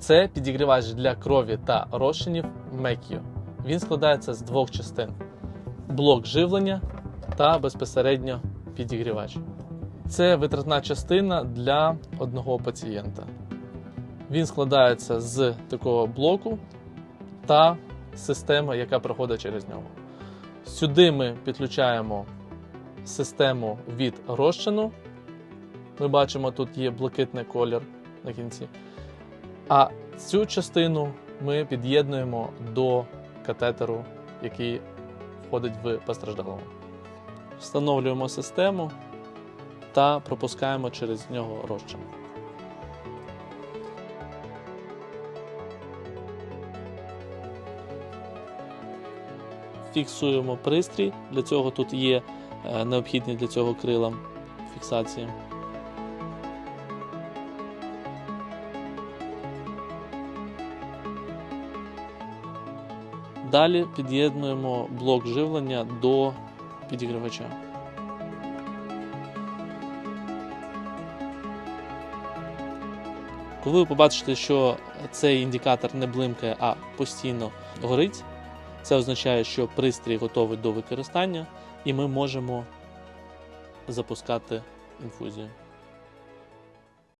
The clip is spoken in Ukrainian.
Це підігрівач для крові та розчинів Mekio. Він складається з двох частин: блок живлення та безпосередньо підігрівач. Це витратна частина для одного пацієнта. Він складається з такого блоку та системи, яка проходить через нього. Сюди ми підключаємо систему від розчину. Ми бачимо, тут є блакитний колір на кінці. А цю частину ми під'єднуємо до катетеру, який входить в постраждалого. Встановлюємо систему та пропускаємо через нього розчин. Фіксуємо пристрій. Для цього тут є е, необхідні для цього крила фіксації. Далі під'єднуємо блок живлення до підігрівача. Коли ви побачите, що цей індикатор не блимкає, а постійно горить, це означає, що пристрій готовий до використання, і ми можемо запускати інфузію.